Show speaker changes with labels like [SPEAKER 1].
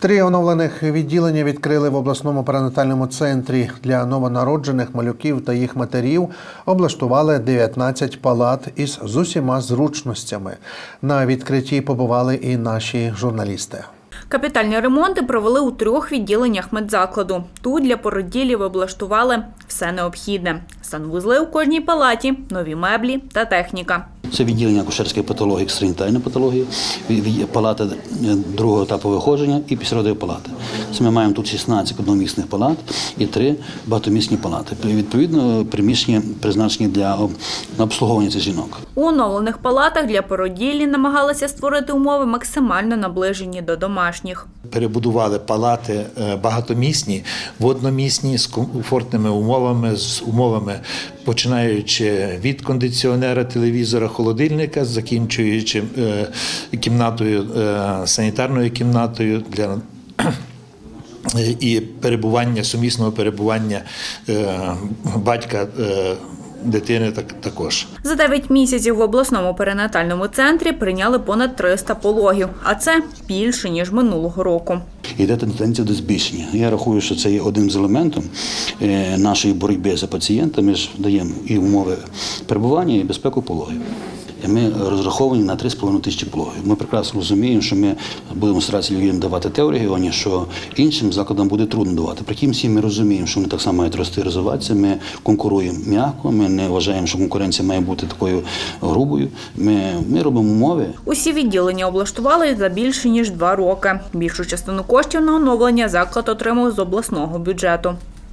[SPEAKER 1] Три оновлених відділення відкрили в обласному перинатальному центрі для новонароджених малюків та їх матерів. Облаштували 19 палат із з усіма зручностями. На відкритті побували і наші журналісти.
[SPEAKER 2] Капітальні ремонти провели у трьох відділеннях медзакладу. Тут для породілів облаштували все необхідне: санвузли у кожній палаті, нові меблі та техніка.
[SPEAKER 3] Це відділення акушерської патології, екстренітальної патології, палата е, другого етапу виходження і післяродові палати. Це ми маємо тут 16 одномісних палат і три багатомісні палати. Відповідно, приміщення призначені для обслуговування цих жінок.
[SPEAKER 2] У оновлених палатах для породілі намагалися створити умови максимально наближені до домашніх.
[SPEAKER 4] перебудували палати е, багатомісні, водномісні з комфортними умовами, з умовами, починаючи від кондиціонера, телевізора, холодильника, закінчуючи е, кімнатою, е, санітарною кімнатою для е, і перебування, сумісного перебування е, батька. е, Дитини так також.
[SPEAKER 2] За 9 місяців в обласному перинатальному центрі прийняли понад 300 пологів, а це більше ніж минулого року.
[SPEAKER 3] Йде тенденція до збільшення. Я рахую, що це є одним з елементів е, нашої боротьби за пацієнта. Ми ж даємо і умови перебування, і безпеку пологів. І ми розраховані на 3,5 тисячі пологів. Ми прекрасно розуміємо, що ми будемо старатися людям давати те в регіоні, що іншим закладам буде трудно давати. Притім всі ми розуміємо, що вони так само мають рости і розвиватися. Ми конкуруємо м'яко, ми не вважаємо, що конкуренція має бути такою грубою. Ми, ми робимо умови,
[SPEAKER 2] Усі відділення облаштували за більше ніж два роки. Більшу частину коштів на оновлення заклад отримав з обласного бюджету.